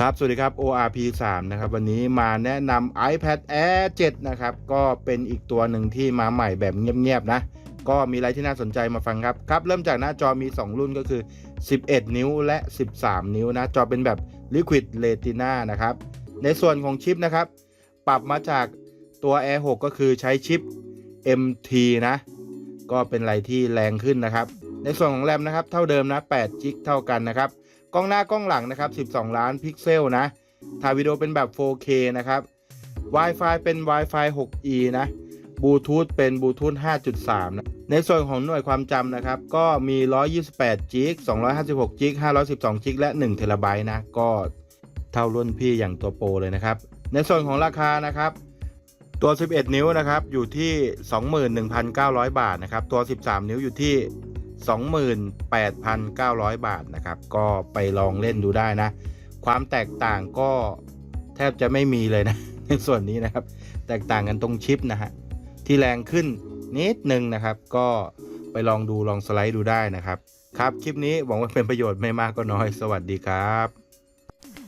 ครับ สวัสดีครับ ORP 3นะครับ วันนี้มาแนะนำ iPad Air 7 นะครับ ก็เป็นอีกตัวหนึ่งที่มาใหม่แบบเงียบ ๆ นะ ก็มีอะไรที่น่าสนใจมาฟังครับ ครับ เริ่มจากหน้าจอมี 2 รุ่นก็คือ 11 นิ้วและ 13 นิ้วนะ จอเป็นแบบ Liquid Retina นะครับ ในส่วนของชิปนะครับ ปรับมาจากตัว Air 6 ก็คือใช้ชิป MT นะ ก็เป็นอะไรที่แรงขึ้นนะครับ ในส่วนของแรมนะครับเท่าเดิมนะ8จิกเท่ากันนะครับกล้องหน้ากล้องหลังนะครับ12 ล้านพิกเซลนะถ่ายวิดีโอเป็นแบบ 4K นะครับ Wi-Fi เป็น Wi-Fi 6E นะบลูทูธเป็นบลูทูธ5.3 นะ ในส่วนของหน่วยความจำนะครับ ก็มี 128 g b 256 g b 512 g b และ 1 t b นะ ก็เท่ารุ่นพี่อย่างตัวโปรเลยนะครับ ในส่วนของราคานะครับ ตัว 11 นิ้วนะครับ อยู่ที่ 21,900 บาทนะครับ ตัว 13 นิ้วอยู่ที่ 28,900 บาทนะครับ ก็ไปลองเล่นดูได้นะ ความแตกต่างก็แทบจะไม่มีเลยนะ ในส่วนนี้นะครับ แตกต่างกันตรงชิปนะฮะ ที่แรงขึ้นนิดนึงนะครับ ก็ไปลองดูลองสไลด์ดูได้นะครับ ครับ คลิปนี้หวังว่าเป็นประโยชน์ไม่มากก็น้อย สวัสดีครับ